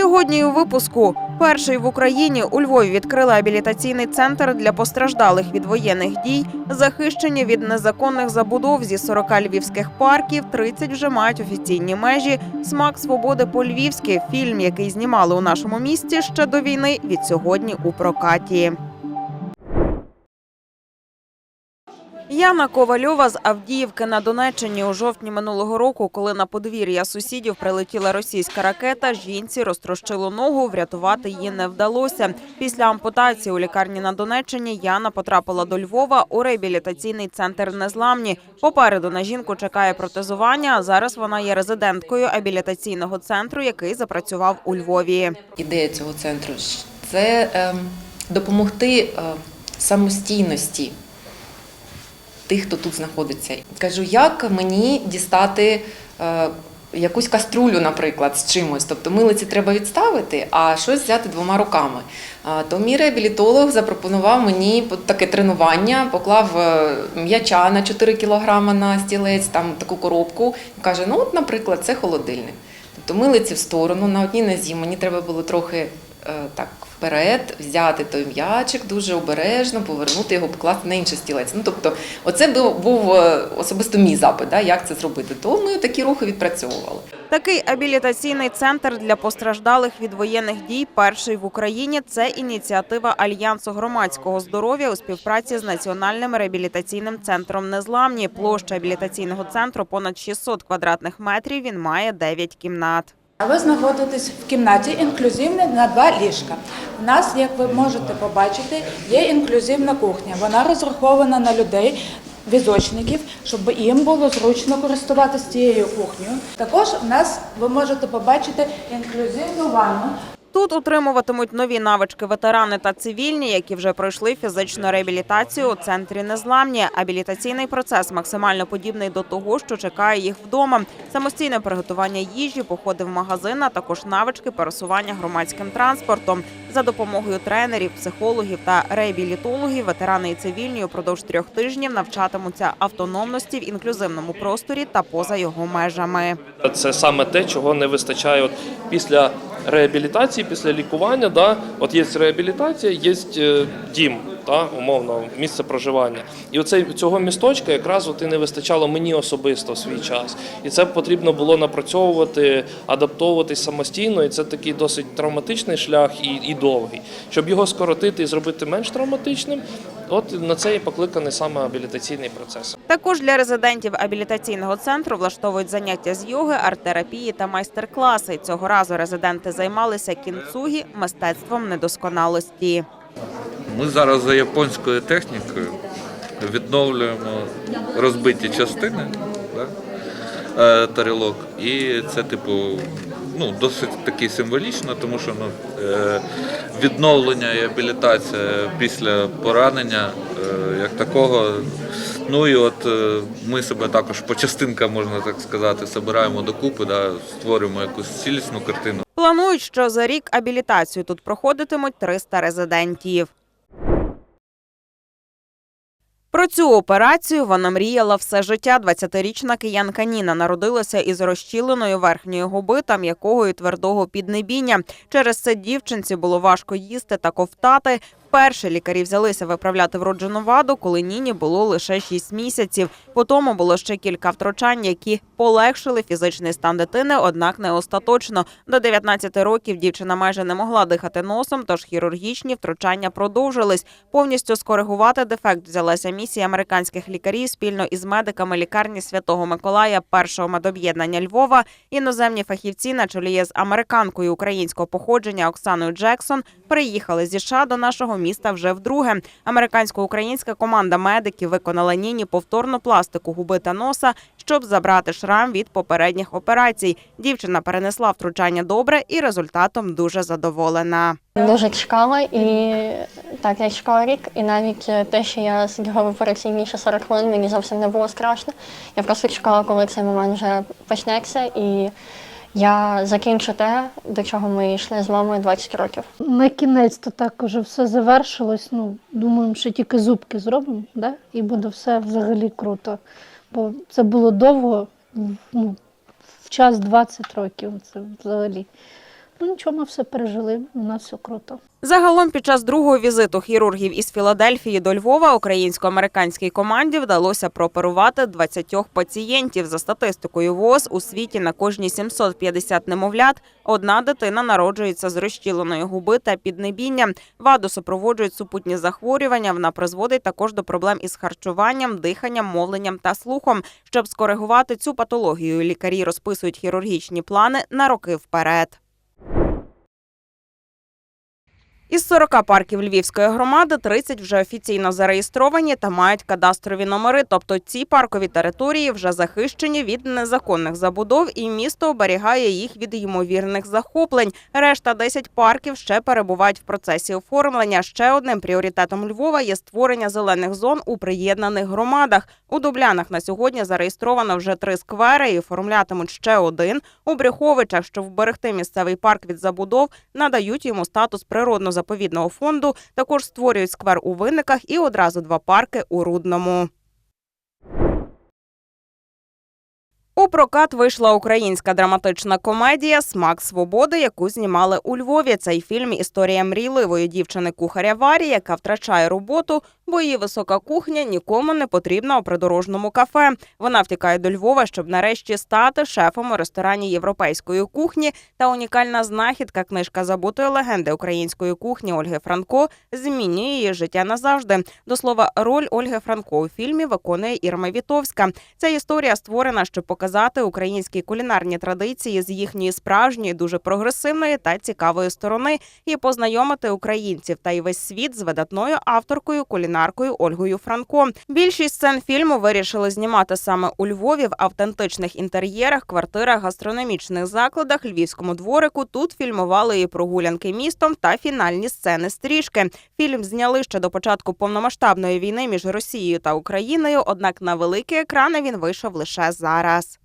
Сьогодні у випуску перший в Україні у Львові відкрили абілітаційний центр для постраждалих від воєнних дій, захищені від незаконних забудов зі 40 львівських парків. 30 вже мають офіційні межі. Смак свободи по-львівськи. Фільм, який знімали у нашому місті ще до війни, від сьогодні у прокаті. Яна Ковальова з Авдіївки на Донеччині у жовтні минулого року, коли на подвір'я сусідів прилетіла російська ракета, жінці розтрощило ногу. Врятувати її не вдалося. Після ампутації у лікарні на Донеччині Яна потрапила до Львова у реабілітаційний центр Незламні. Попереду на жінку чекає протезування. А зараз вона є резиденткою абілітаційного центру, який запрацював у Львові. Ідея цього центру це ем, допомогти е, самостійності тих, хто тут знаходиться. Кажу, як мені дістати е, якусь каструлю, наприклад, з чимось. Тобто милиці треба відставити, а щось взяти двома руками. То мій реабілітолог запропонував мені таке тренування, поклав е, м'яча на 4 кілограми на стілець, там таку коробку. І каже: ну, от, наприклад, це холодильник. Тобто милиці в сторону, на одній нозі мені треба було трохи так вперед, взяти той м'ячик, дуже обережно, повернути його, покласти на інший стілець. Ну, тобто, оце був, був е, особисто мій запит, да, як це зробити. То ми такі рухи відпрацьовували. Такий абілітаційний центр для постраждалих від воєнних дій перший в Україні. Це ініціатива Альянсу громадського здоров'я у співпраці з Національним реабілітаційним центром Незламні. Площа абілітаційного центру понад 600 квадратних метрів. Він має 9 кімнат. Ви знаходитесь в кімнаті інклюзивне на два ліжка. У нас, як ви можете побачити, є інклюзивна кухня. Вона розрахована на людей. Візочників, щоб їм було зручно користуватися цією кухнею. Також у нас ви можете побачити інклюзивну ванну. Тут утримуватимуть нові навички ветерани та цивільні, які вже пройшли фізичну реабілітацію у центрі Незламні. Абілітаційний процес максимально подібний до того, що чекає їх вдома. Самостійне приготування їжі, походи в магазин, а також навички пересування громадським транспортом. За допомогою тренерів, психологів та реабілітологів ветерани і цивільні упродовж трьох тижнів навчатимуться автономності в інклюзивному просторі та поза його межами. Це саме те, чого не вистачає після реабілітації, після лікування. Да, от є реабілітація, є е, дім, та, умовно, місце проживання. І оцей цього місточка якраз от і не вистачало мені особисто в свій час. І це потрібно було напрацьовувати, адаптовуватись самостійно. І це такий досить травматичний шлях і, і довгий. Щоб його скоротити і зробити менш травматичним, от на це і покликаний саме абілітаційний процес. Також для резидентів абілітаційного центру влаштовують заняття з йоги, арт-терапії та майстер-класи. Цього разу резиденти займалися кінцугі мистецтвом недосконалості. Ми зараз за японською технікою відновлюємо розбиті частини да, е, тарілок. І це, типу, ну, досить таки символічно, тому що ну, е, відновлення і абілітація після поранення е, як такого. Ну і от ми себе також по частинкам, можна так сказати, збираємо докупи, да, створюємо якусь цілісну картину. Планують, що за рік абілітацію тут проходитимуть 300 резидентів. Про цю операцію вона мріяла все життя. 20-річна киянка Ніна народилася із розщіленою верхньої губи та м'якого і твердого піднебіння. Через це дівчинці було важко їсти та ковтати. Вперше лікарі взялися виправляти вроджену ваду, коли Ніні було лише 6 місяців. Потім було ще кілька втручань, які полегшили фізичний стан дитини, однак не остаточно. До 19 років дівчина майже не могла дихати носом, тож хірургічні втручання продовжились. Повністю скоригувати дефект взялася місія американських лікарів спільно із медиками лікарні Святого Миколая першого медоб'єднання Львова. Іноземні фахівці на чолі з американкою українського походження Оксаною Джексон приїхали зі США до нашого міста вже вдруге. Американсько-українська команда медиків виконала Ніні повторну пластику губи та носа, щоб забрати шрам від попередніх операцій. Дівчина перенесла втручання добре і результатом дуже задоволена. Дуже чекала і так, я чекала рік, і навіть е, те, що я сиділа в операції більше 40 хвилин, мені зовсім не було страшно. Я просто чекала, коли цей момент вже почнеться, і я закінчу те, до чого ми йшли з мамою 20 років. На кінець то так уже все завершилось. Ну, думаємо, що тільки зубки зробимо, да? і буде все взагалі круто. Бо це було довго, ну, в час 20 років. Це взагалі Ну нічого, ми все пережили, у нас все круто. Загалом, під час другого візиту хірургів із Філадельфії до Львова українсько-американській команді вдалося прооперувати 20 пацієнтів. За статистикою ВОЗ у світі на кожні 750 немовлят одна дитина народжується з розщіленої губи та піднебінням. Ваду супроводжують супутні захворювання. Вона призводить також до проблем із харчуванням, диханням, мовленням та слухом. Щоб скоригувати цю патологію, лікарі розписують хірургічні плани на роки вперед. Із 40 парків Львівської громади 30 вже офіційно зареєстровані та мають кадастрові номери. Тобто ці паркові території вже захищені від незаконних забудов, і місто оберігає їх від ймовірних захоплень. Решта 10 парків ще перебувають в процесі оформлення. Ще одним пріоритетом Львова є створення зелених зон у приєднаних громадах. У Дублянах на сьогодні зареєстровано вже три сквери і оформлятимуть ще один. У Брюховичах, щоб вберегти місцевий парк від забудов, надають йому статус природно-заповідного фонду. Також створюють сквер у винниках і одразу два парки у Рудному. У прокат вийшла українська драматична комедія Смак свободи, яку знімали у Львові. Цей фільм історія мрійливої дівчини кухаря Варі, яка втрачає роботу, бо її висока кухня нікому не потрібна у придорожному кафе. Вона втікає до Львова, щоб нарешті стати шефом у ресторані європейської кухні. Та унікальна знахідка книжка забутої легенди української кухні Ольги Франко змінює її життя назавжди. До слова, роль Ольги Франко у фільмі виконує Ірма Вітовська. Ця історія створена, щоб показати українські кулінарні традиції з їхньої справжньої, дуже прогресивної та цікавої сторони, і познайомити українців та й весь світ з видатною авторкою кулінаркою Ольгою Франко. Більшість сцен фільму вирішили знімати саме у Львові в автентичних інтер'єрах, квартирах, гастрономічних закладах, львівському дворику. Тут фільмували і прогулянки містом та фінальні сцени стрічки. Фільм зняли ще до початку повномасштабної війни між Росією та Україною. Однак на великі екрани він вийшов лише зараз.